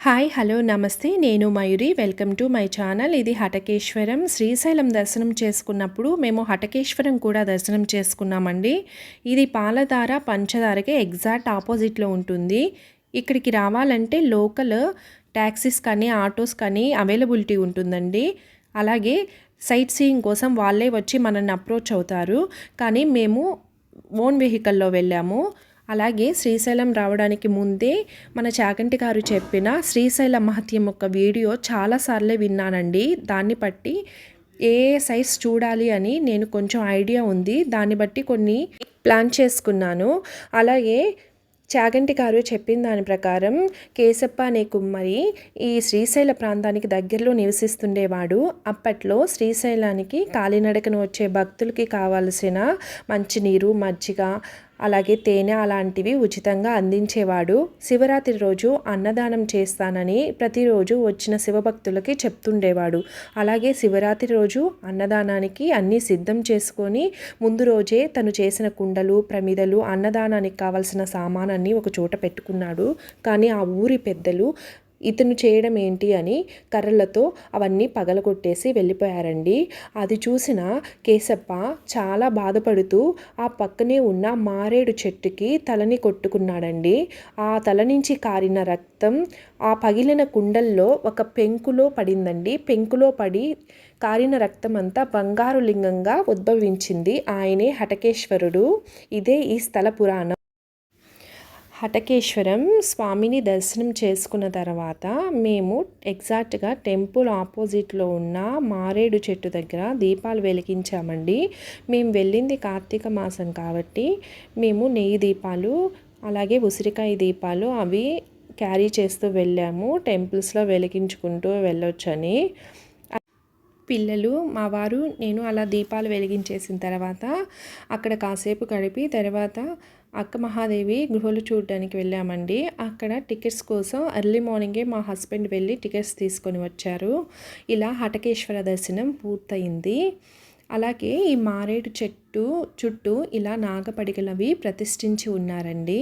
Hi hello నమస్తే. నేను Mayuri welcome to my channel. ఇది హటకేశ్వరం. శ్రీశైలం దర్శనం చేసుకున్నప్పుడు మేము హటకేశ్వరం కూడా దర్శనం చేసుకున్నామండి. ఇది పాలధార పంచదారకి ఎగ్జాక్ట్ ఆపోజిట్లో ఉంటుంది. ఇక్కడికి రావాలంటే లోకల్ ట్యాక్సీస్ కానీ ఆటోస్ కానీ అవైలబిలిటీ ఉంటుందండి. అలాగే సైట్ సీయింగ్ కోసం వాళ్ళే వచ్చి మనల్ని అప్రోచ్ అవుతారు. కానీ మేము ఓన్ వెహికల్లో వెళ్ళాము. అలాగే శ్రీశైలం రావడానికి ముందే మన చాగంటి గారు చెప్పిన శ్రీశైల మహత్యం యొక్క వీడియో చాలాసార్లే విన్నానండి. దాన్ని బట్టి ఏ సైజ్ చూడాలి అని నేను కొంచెం ఐడియా ఉంది. దాన్ని బట్టి కొన్ని ప్లాన్ చేసుకున్నాను. అలాగే చాగంటి గారు చెప్పిన దాని ప్రకారం కేశప్ప అనే కుమ్మరి ఈ శ్రీశైల ప్రాంతానికి దగ్గరలో నివసిస్తుండేవాడు. అప్పట్లో శ్రీశైలానికి కాలినడకను వచ్చే భక్తులకి కావలసిన మంచినీరు మజ్జిగ అలాగే తేనె అలాంటివి ఉచితంగా అందించేవాడు. శివరాత్రి రోజు అన్నదానం చేస్తానని ప్రతిరోజు వచ్చిన శివభక్తులకి చెప్తుండేవాడు. అలాగే శివరాత్రి రోజు అన్నదానానికి అన్నీ సిద్ధం చేసుకొని ముందు రోజే తను చేసిన కుండలు ప్రమిదలు అన్నదానానికి కావలసిన సామానాన్ని ఒక చోట పెట్టుకున్నాడు. కానీ ఆ ఊరి పెద్దలు ఇతను చేయడం ఏంటి అని కర్రలతో అవన్నీ పగలగొట్టేసి వెళ్ళిపోయారండి. అది చూసిన కేశప్ప చాలా బాధపడుతూ ఆ పక్కనే ఉన్న మారేడు చెట్టుకి తలని కొట్టుకున్నాడండి. ఆ తల నుంచి కారిన రక్తం ఆ పగిలిన కుండల్లో ఒక పెంకులో పడిందండి. పెంకులో పడి కారిన రక్తం అంతా బంగారు లింగంగా ఉద్భవించింది. ఆయనే హటకేశ్వరుడు. ఇదే ఈ స్థల పురాణం. హటకేశ్వరం స్వామిని దర్శనం చేసుకున్న తర్వాత మేము ఎగ్జాక్ట్గా టెంపుల్ ఆపోజిట్లో ఉన్న మారేడు చెట్టు దగ్గర దీపాలు వెలిగించామండి. మేము వెళ్ళింది కార్తీక మాసం కాబట్టి మేము నెయ్యి దీపాలు అలాగే ఉసిరికాయ దీపాలు అవి క్యారీ చేస్తూ వెళ్ళాము టెంపుల్స్లో వెలిగించుకుంటూ వెళ్ళొచ్చని. పిల్లలు మా వారు నేను అలా దీపాలు వెలిగించేసిన తర్వాత అక్కడ కాసేపు గడిపి తర్వాత అక్క మహాదేవి గుహలు చూడడానికి వెళ్ళామండి. అక్కడ టికెట్స్ కోసం ఎర్లీ మార్నింగే మా హస్బెండ్ వెళ్ళి టికెట్స్ తీసుకొని వచ్చారు. ఇలా హటకేశ్వర దర్శనం పూర్తయింది. అలాగే ఈ మారేడు చెట్టు చుట్టూ ఇలా నాగపడిగలవి ప్రతిష్ఠించి ఉన్నారండి.